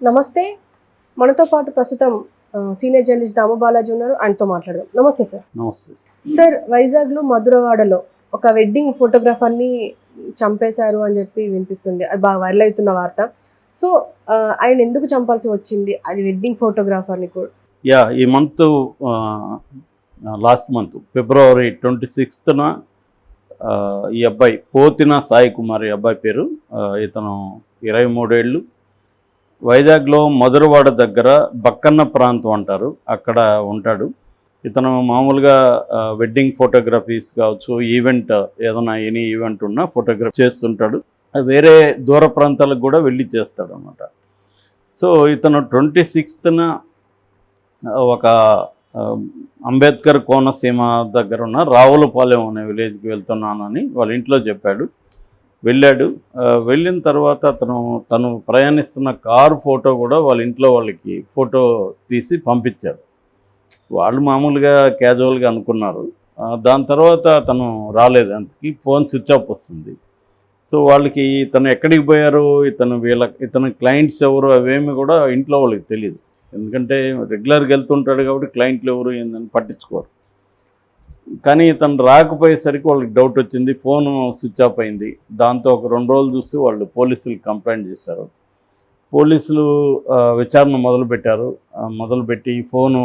నమస్తే. మనతో పాటు ప్రస్తుతం సీనియర్ జర్నలిస్ట్ దాము బాలాజీ ఉన్నారు. ఆయనతో మాట్లాడదాం. నమస్తే సార్. నమస్తే. సార్ వైజాగ్లో మధురవాడలో ఒక వెడ్డింగ్ ఫోటోగ్రాఫర్ని చంపేశారు అని చెప్పి వినిపిస్తుంది. అది బాగా వైరల్ అవుతున్న వార్త. సో ఆయన ఎందుకు చంపాల్సి వచ్చింది? అది వెడ్డింగ్ ఫోటోగ్రాఫర్ని కూడా యా ఈ month last month February twenty సిక్స్త్న ఈ అబ్బాయి పోతిన సాయి కుమార్ ఈ అబ్బాయి పేరు ఇతను ఇరవై మూడేళ్ళు వైజాగ్లో మధురవాడ దగ్గర బక్కన్న ప్రాంతం అంటారు. అక్కడ ఉంటాడు. ఇతను మామూలుగా వెడ్డింగ్ ఫోటోగ్రఫీస్ కావచ్చు ఈవెంట్ ఏదైనా ఎనీ ఈవెంట్ ఉన్నా ఫోటోగ్రఫీ చేస్తుంటాడు. వేరే దూర ప్రాంతాలకు కూడా వెళ్ళి చేస్తాడు అనమాట సో ఇతను ట్వంటీ సిక్స్త్న ఒక అంబేద్కర్ కోనసీమ దగ్గర ఉన్న రావులపాలెం అనే విలేజ్కి వెళ్తున్నానని వాళ్ళ ఇంట్లో చెప్పాడు. వెళ్ళాడు. వెళ్ళిన తర్వాత అతను తను ప్రయాణిస్తున్న కారు ఫోటో కూడా వాళ్ళ ఇంట్లో వాళ్ళకి ఫోటో తీసి పంపించాడు. వాళ్ళు మామూలుగా క్యాజువల్గా అనుకున్నారు. దాని తర్వాత తను రాలేదు. అందుకే ఫోన్ స్విచ్ ఆఫ్ వస్తుంది. సో వాళ్ళకి ఇతను ఎక్కడికి పోయారు? ఇతను వీళ్ళ ఇతను క్లయింట్స్ ఎవరు? అవేమి కూడా ఇంట్లో వాళ్ళకి తెలియదు ఎందుకంటే రెగ్యులర్గా వెళ్తుంటాడు కాబట్టి క్లయింట్లు ఎవరు ఏందని పట్టించుకోరు. కానీ ఇతను రాకపోయేసరికి వాళ్ళకి డౌట్ వచ్చింది ఫోన్ స్విచ్ ఆఫ్ అయింది. దాంతో ఒక రెండు రోజులు చూసి వాళ్ళు పోలీసులు కంప్లైంట్ చేశారు. పోలీసులు విచారణ మొదలుపెట్టారు. మొదలుపెట్టి ఫోను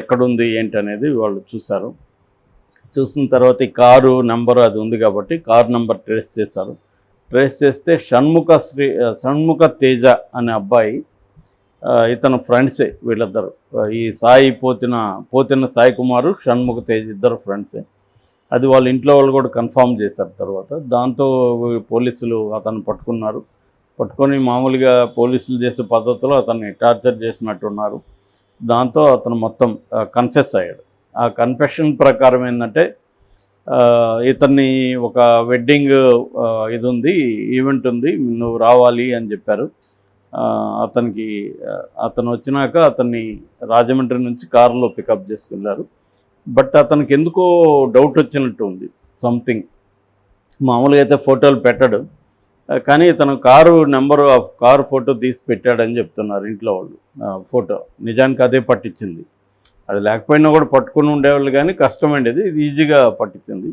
ఎక్కడుంది ఏంటి అనేది వాళ్ళు చూశారు. చూసిన తర్వాత ఈ కారు నెంబరు అది ఉంది కాబట్టి కారు నెంబర్ ట్రేస్ చేశారు. ట్రేస్ చేస్తే షణ్ముఖ శ్రీ షణ్ముఖ తేజ అనే అబ్బాయి ఇతను ఫ్రెండ్సే వీళ్ళిద్దరు. ఈ సాయి పోతిన పోతిన సాయి కుమారు షణ్ముఖ తేజ్ ఇద్దరు ఫ్రెండ్సే అది వాళ్ళ ఇంట్లో వాళ్ళు కూడా కన్ఫామ్ చేశారు తర్వాత. దాంతో పోలీసులు అతను పట్టుకున్నారు. పట్టుకొని మామూలుగా పోలీసులు చేసే పద్ధతిలో అతన్ని టార్చర్ చేసినట్టున్నారు. దాంతో అతను మొత్తం కన్ఫెస్ అయ్యాడు. ఆ కన్ఫెషన్ ప్రకారం ఏంటంటే ఇతన్ని ఒక వెడ్డింగ్ ఇది ఉంది ఈవెంట్ ఉంది నువ్వు రావాలి అని చెప్పారు. అతనికి అతను వచ్చినాక అతన్ని రాజమండ్రి నుంచి కారులో పికప్ చేసుకెళ్ళారు బట్ అతనికి ఎందుకో డౌట్ వచ్చినట్టు ఉంది. సంథింగ్ మామూలుగా అయితే ఫోటోలు పెట్టాడు. కానీ తన కారు నెంబరు ఆ కారు ఫోటో తీసి పెట్టాడని చెప్తున్నారు ఇంట్లో వాళ్ళు. ఫోటో నిజానికి అదే పట్టించింది. అది లేకపోయినా కూడా పట్టుకుని ఉండేవాళ్ళు కానీ కష్టమైండేది ఇది ఈజీగా పట్టించింది.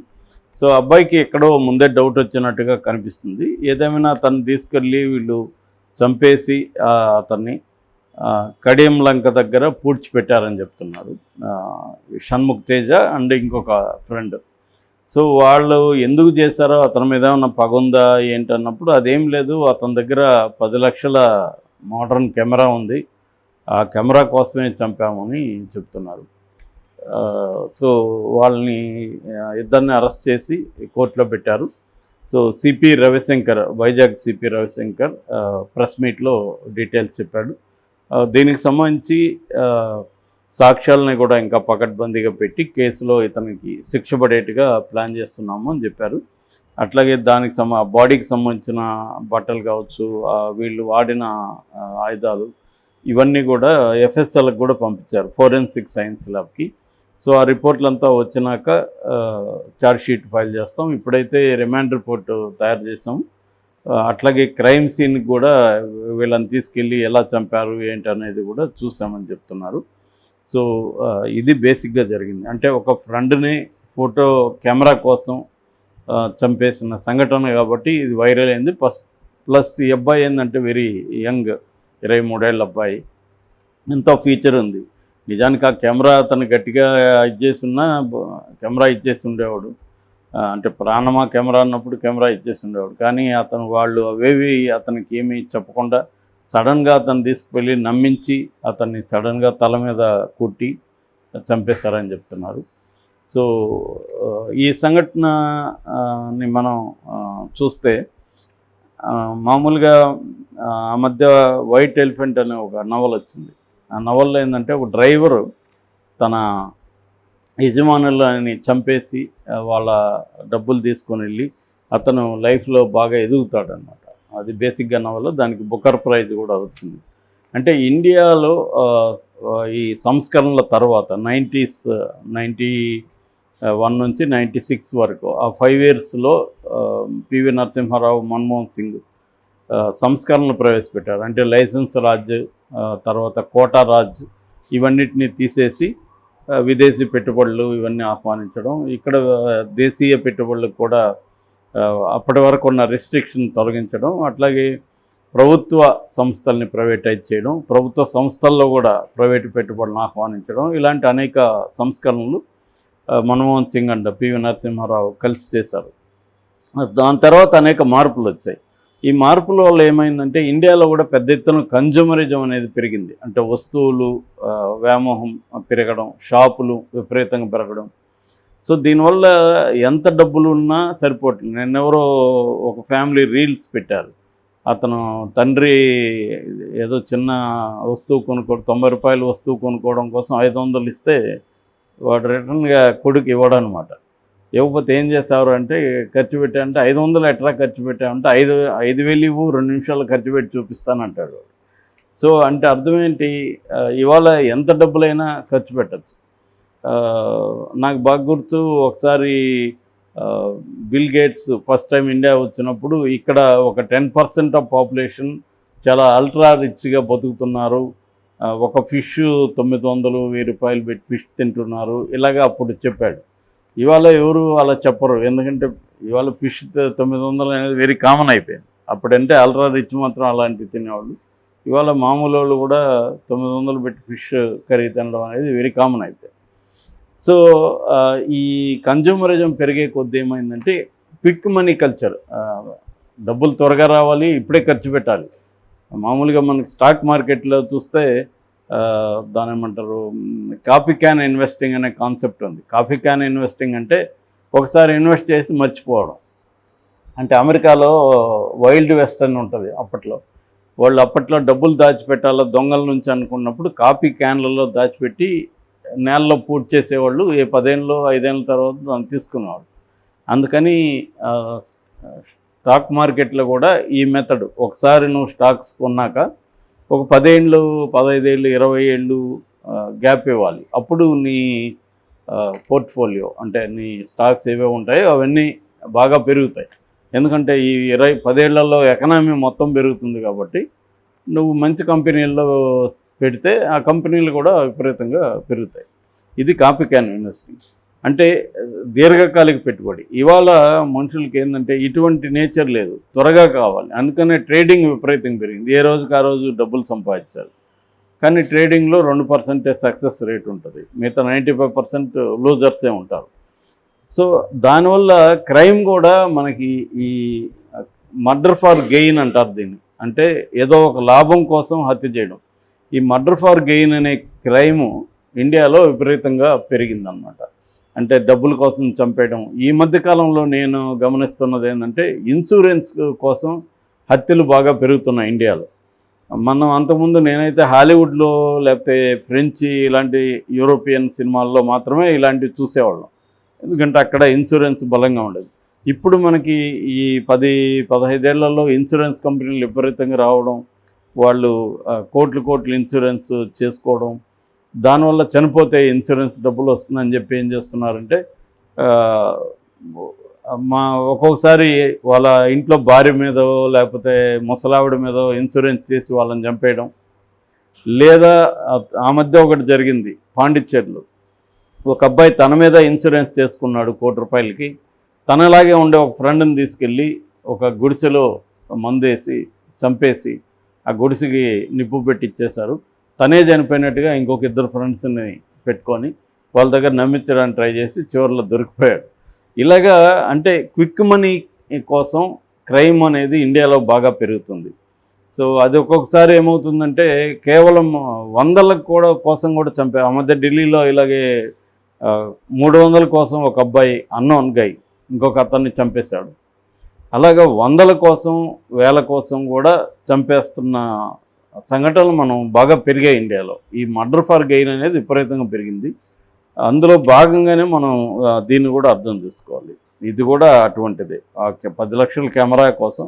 సో అబ్బాయికి ఎక్కడో ముందే డౌట్ వచ్చినట్టుగా కనిపిస్తుంది. ఏదేమైనా తను తీసుకెళ్ళి వీళ్ళు చంపేసి అతన్ని కడియం లంక దగ్గర పూడ్చిపెట్టారని చెప్తున్నారు. షణ్ముఖ్ తేజ అండ్ ఇంకొక ఫ్రెండ్. సో వాళ్ళు ఎందుకు చేశారో అతని మీద ఏమన్నా పగుందా ఏంటన్నప్పుడు అదేం లేదు. అతని దగ్గర పది లక్షల మోడర్న్ కెమెరా ఉంది. ఆ కెమెరా కోసమే చంపామని చెప్తున్నారు. సో వాళ్ళని ఇద్దరిని అరెస్ట్ చేసి కోర్టులో పెట్టారు. So CP Ravishankar Vizag CP Ravishankar press మీట్లో డీటెయిల్స్ చెప్పాడు. దీనికి సంబంధించి సాక్ష్యాలని కూడా ఇంకా పకడ్బందీగా పెట్టి కేసులో ఇతనికి శిక్ష పడేట్టుగా ప్లాన్ చేస్తున్నాము అని చెప్పారు. అట్లాగే దానికి సమ బాడీకి సంబంధించిన బట్టలు కావచ్చు వీళ్ళు వాడిన ఆయుధాలు ఇవన్నీ కూడా ఎఫ్ఎస్ఎల్కి కూడా పంపించారు ఫోరెన్సిక్ సైన్స్ ల్యాబ్కి. సో ఆ రిపోర్ట్లంతా వచ్చినాక ఛార్జ్ షీట్ ఫైల్ చేస్తాం. ఇప్పుడైతే రిమాండ్ రిపోర్ట్ తయారు చేసాం అట్లాగే క్రైమ్ సీన్కి కూడా వీళ్ళని తీసుకెళ్ళి ఎలా చంపారు ఏంటి అనేది కూడా చూసామని చెప్తున్నారు. సో ఇది బేసిక్గా జరిగింది. అంటే ఒక ఫ్రెండ్ని ఫోటో కెమెరా కోసం చంపేసిన సంఘటన కాబట్టి ఇది వైరల్ అయింది. ప్లస్ ప్లస్ ఈ అబ్బాయి ఏంటంటే వెరీ యంగ్ ఇరవై మూడేళ్ళ అబ్బాయి. ఎంతో ఫీచర్ ఉంది. నిజానికి ఆ కెమెరా అతను గట్టిగా ఇచ్చేసి ఉన్నా కెమెరా ఇచ్చేసి ఉండేవాడు అంటే ప్రాణమా కెమెరా అన్నప్పుడు కెమెరా ఇచ్చేసి ఉండేవాడు కానీ అతను వాళ్ళు అవేవి అతనికి ఏమీ చెప్పకుండా సడన్గా అతను తీసుకువెళ్ళి నమ్మించి అతన్ని సడన్గా తల మీద కొట్టి చంపేశారని చెప్తున్నారు. సో ఈ సంఘటన ని మనం చూస్తే మామూలుగా ఆ, మధ్య వైట్ ఎలిఫెంట్ అనే ఒక నవల్ వచ్చింది ఆ నవల్లో ఏంటంటే ఒక డ్రైవరు తన యజమానులని చంపేసి వాళ్ళ డబ్బులు తీసుకొని వెళ్ళి అతను లైఫ్లో బాగా ఎదుగుతాడనమాట అది బేసిక్గా నవల దానికి బుకర్ ప్రైజ్ కూడా వచ్చింది. అంటే ఇండియాలో ఈ సంస్కరణల తర్వాత నైంటీస్ నైంటీ వన్ నుంచి నైంటీ సిక్స్ వరకు ఆ ఫైవ్ ఇయర్స్లో పివి నరసింహారావు మన్మోహన్ సింగ్ సంస్కరణలు ప్రవేశపెట్టారు. అంటే లైసెన్స్ రాజ్ తర్వాత కోటారాజ్ ఇవన్నిటిని తీసేసి విదేశీ పెట్టుబడులు ఇవన్నీ ఆహ్వానించడం. ఇక్కడ దేశీయ పెట్టుబడులకు కూడా అప్పటి వరకు ఉన్న రెస్ట్రిక్షన్ తొలగించడం. అట్లాగే ప్రభుత్వ సంస్థల్ని ప్రైవేటైజ్ చేయడం. ప్రభుత్వ సంస్థల్లో కూడా ప్రైవేటు పెట్టుబడులను ఆహ్వానించడం. ఇలాంటి అనేక సంస్కరణలు మన్మోహన్ సింగ్ అండ్ పివి నరసింహారావు కలిసి చేశారు. దాని తర్వాత అనేక మార్పులు వచ్చాయి. ఈ మార్పుల వల్ల ఏమైందంటే ఇండియాలో కూడా పెద్ద ఎత్తున కన్జ్యూమరిజం అనేది పెరిగింది. అంటే వస్తువులు వ్యామోహం పెరగడం షాపులు విపరీతంగా పెరగడం. సో దీనివల్ల ఎంత డబ్బులు ఉన్నా సరిపోవట్లేదు. నిన్నెవరో ఒక ఫ్యామిలీ రీల్స్ పెట్టారు. అతను తండ్రి ఏదో చిన్న వస్తువు కొనుక్కోవడం తొంభై రూపాయలు వస్తువు కొనుక్కోవడం కోసం ఐదు వందలు ఇస్తే వాడు రిటర్న్గా కొడుకు ఇవ్వడం అనమాట ఇవ్వకపోతే ఏం చేసేవారు అంటే ఖర్చు పెట్టామంటే ఐదు వందలు ఎట్లా ఖర్చు పెట్టామంటే ఐదు ఐదు వేలు ఇవ్వు రెండు నిమిషాలు ఖర్చు పెట్టి చూపిస్తానంటాడు సో అంటే అర్థం ఏంటి? ఇవాళ ఎంత డబ్బులైనా ఖర్చు పెట్టచ్చు. నాకు బాగా గుర్తు ఒకసారి Bill Gates first time India వచ్చినప్పుడు ఇక్కడ ఒక టెన్ పర్సెంట్ ఆఫ్ పాపులేషన్ చాలా అల్ట్రా రిచ్గా బతుకుతున్నారు. ఒక ఫిష్ తొమ్మిది వందలు వెయ్యి రూపాయలు పెట్టి ఫిష్ తింటున్నారు. ఇలాగ అప్పుడు చెప్పాడు. ఇవాళ ఎవరు అలా చెప్పరు. ఎందుకంటే ఇవాళ ఫిష్ తొమ్మిది వందలు అనేది వెరీ కామన్ అయిపోయింది. అప్పుడంటే అల్ట్రా రిచ్ మాత్రం అలాంటివి తినేవాళ్ళు. ఇవాళ మామూలు వాళ్ళు కూడా తొమ్మిది వందలు పెట్టి ఫిష్ కర్రీ తినడం అనేది వెరీ కామన్ అయిపోయింది. సో ఈ కన్జ్యూమరిజం పెరిగే కొద్ది ఏమైందంటే క్విక్ మనీ కల్చర్ డబ్బులు త్వరగా రావాలి ఇప్పుడే ఖర్చు పెట్టాలి. మామూలుగా మనకి స్టాక్ మార్కెట్లో చూస్తే దాని ఏమంటారు కాఫీ క్యాన్ ఇన్వెస్టింగ్ అనే కాన్సెప్ట్ ఉంది. కాఫీ క్యాన్ ఇన్వెస్టింగ్ అంటే ఒకసారి ఇన్వెస్ట్ చేసి మర్చిపోవడం. అంటే అమెరికాలో వైల్డ్ వెస్ట్ అని ఉంటుంది అప్పట్లో. వాళ్ళు అప్పట్లో డబ్బులు దాచిపెట్టాలో దొంగల నుంచి అనుకున్నప్పుడు కాఫీ క్యాన్లలో దాచిపెట్టి నేలలో పూర్తి చేసేవాళ్ళు ఏ పదేళ్ళలో ఐదేళ్ళ తర్వాత దాన్ని తీసుకునేవాళ్ళు. అందుకని స్టాక్ మార్కెట్లో కూడా ఈ మెథడ్ ఒకసారి నువ్వు స్టాక్స్ కొన్నాక ఒక పదేళ్ళు పదహైదేళ్ళు ఇరవై ఏళ్ళు గ్యాప్ ఇవ్వాలి. అప్పుడు నీ పోర్ట్ఫోలియో అంటే నీ స్టాక్స్ ఏవే ఉంటాయో అవన్నీ బాగా పెరుగుతాయి. ఎందుకంటే ఈ ఇరవై పదేళ్ళలో ఎకనామీ మొత్తం పెరుగుతుంది కాబట్టి నువ్వు మంచి కంపెనీల్లో పెడితే ఆ కంపెనీలు కూడా విపరీతంగా పెరుగుతాయి. ఇది కాపీ క్యాన్ ఇండస్ట్రీ. అంటే దీర్ఘకాలిక పెట్టుబడి. ఇవాళ మనుషులకి ఏంటంటే ఇటువంటి నేచర్ లేదు. త్వరగా కావాలి. అందుకనే ట్రేడింగ్ విపరీతం పెరిగింది. ఏ రోజుకి ఆ రోజు డబ్బులు సంపాదించాలి. కానీ ట్రేడింగ్లో రెండు పర్సెంటే సక్సెస్ రేట్ ఉంటుంది. మిగతా నైంటీ ఫైవ్ పర్సెంట్ లూజర్సే ఉంటారు. సో దానివల్ల క్రైమ్ కూడా మనకి ఈ మర్డర్ ఫార్ గెయిన్ అంటారు దీన్ని. అంటే ఏదో ఒక లాభం కోసం హత్య చేయడం. ఈ మర్డర్ ఫార్ గెయిన్ అనే క్రైము ఇండియాలో విపరీతంగా పెరిగిందన్నమాట. అంటే డబ్బుల కోసం చంపేయడం. ఈ మధ్య కాలంలో నేను గమనిస్తున్నది ఏంటంటే ఇన్సూరెన్స్ కోసం హత్యలు బాగా పెరుగుతున్నాయి ఇండియాలో. మనం అంతకుముందు నేనైతే హాలీవుడ్లో లేకపోతే ఫ్రెంచ్ ఇలాంటి యూరోపియన్ సినిమాల్లో మాత్రమే ఇలాంటివి చూసేవాళ్ళం. ఎందుకంటే అక్కడ ఇన్సూరెన్స్ బలంగా ఉండేది. ఇప్పుడు మనకి ఈ పది పదహైదేళ్ళలో ఇన్సూరెన్స్ కంపెనీలు విపరీతంగా రావడం వాళ్ళు కోట్లు కోట్లు ఇన్సూరెన్స్ చేసుకోవడం దానివల్ల చనిపోతే ఇన్సూరెన్స్ డబ్బులు వస్తుందని చెప్పి ఏం చేస్తున్నారంటే మా ఒక్కొక్కసారి వాళ్ళ ఇంట్లో భార్య మీదో లేకపోతే ముసలావిడ మీదో ఇన్సూరెన్స్ చేసి వాళ్ళని చంపేయడం లేదా ఆ- ఆ మధ్య ఒకటి జరిగింది పాండిచ్చేరిలో. ఒక అబ్బాయి తన మీద ఇన్సూరెన్స్ చేసుకున్నాడు కోటి రూపాయలకి. తనలాగే ఉండే ఒక ఫ్రెండ్ని తీసుకెళ్ళి ఒక గుడిసెలో మందేసి చంపేసి ఆ గుడిసెకి నిప్పు పెట్టి ఇచ్చేశారు తనే చనిపోయినట్టుగా ఇంకొక ఇద్దరు ఫ్రెండ్స్ని పెట్టుకొని వాళ్ళ దగ్గర నమ్మించడానికి ట్రై చేసి చివరిలో దొరికిపోయాడు. ఇలాగా అంటే క్విక్ మనీ కోసం క్రైమ్ అనేది ఇండియాలో బాగా పెరుగుతుంది. సో అది ఒక్కొక్కసారి ఏమవుతుందంటే కేవలం వందలకు కూడా కోసం కూడా చంపే ఆ మధ్య ఢిల్లీలో ఇలాగే మూడు వందల కోసం ఒక అబ్బాయి అన్నోన్ గై ఇంకొక అతన్ని చంపేశాడు. అలాగా వందల కోసం వేల కోసం కూడా చంపేస్తున్న సంఘటనలు మనం బాగా పెరిగాయి ఇండియాలో. ఈ మర్డర్ ఫర్ గెయిన్ అనేది విపరీతంగా పెరిగింది. అందులో భాగంగానే మనం దీన్ని కూడా అర్థం చేసుకోవాలి. ఇది కూడా అటువంటిదే. ఆ పది లక్షల కెమెరా కోసం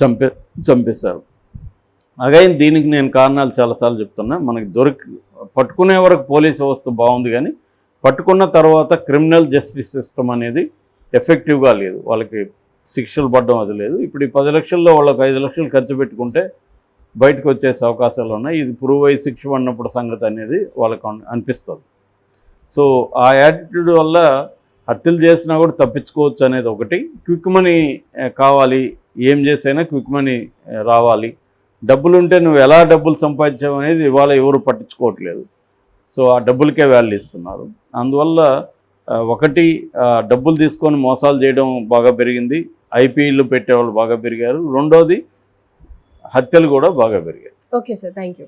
చంపే చంపేశారు. అగైన్ దీనికి నేను కారణాలు చాలాసార్లు చెప్తున్నా. మనకి దొరికి పట్టుకునే వరకు పోలీస్ వ్యవస్థ బాగుంది కానీ పట్టుకున్న తర్వాత క్రిమినల్ జస్టిస్ సిస్టమ్ అనేది ఎఫెక్టివ్గా లేదు. వాళ్ళకి శిక్షలు పడడం అది లేదు. ఇప్పుడు ఈ పది లక్షల్లో వాళ్ళకి ఐదు లక్షలు ఖర్చు పెట్టుకుంటే బయటకు వచ్చేసే అవకాశాలు ఉన్నాయి. ఇది ప్రూవ్ అయ్యి శిక్ష పడినప్పుడు సంగతి అనేది వాళ్ళకు అనిపిస్తుంది. సో ఆ యాటిట్యూడ్ వల్ల హత్యలు చేసినా కూడా తప్పించుకోవచ్చు అనేది ఒకటి. క్విక్ మనీ కావాలి. ఏం చేసైనా క్విక్ మనీ రావాలి. డబ్బులు ఉంటే నువ్వు ఎలా డబ్బులు సంపాదించావు అనేది ఇవాళ ఎవరు పట్టించుకోవట్లేదు. సో ఆ డబ్బులకే వాల్యూ ఇస్తున్నారు. అందువల్ల ఒకటి డబ్బులు తీసుకొని మోసాలు చేయడం బాగా పెరిగింది. ఐపీఎల్ పెట్టేవాళ్ళు బాగా పెరిగారు. రెండోది హత్యలు కూడా బాగా పెరిగాయి. Okay sir thank you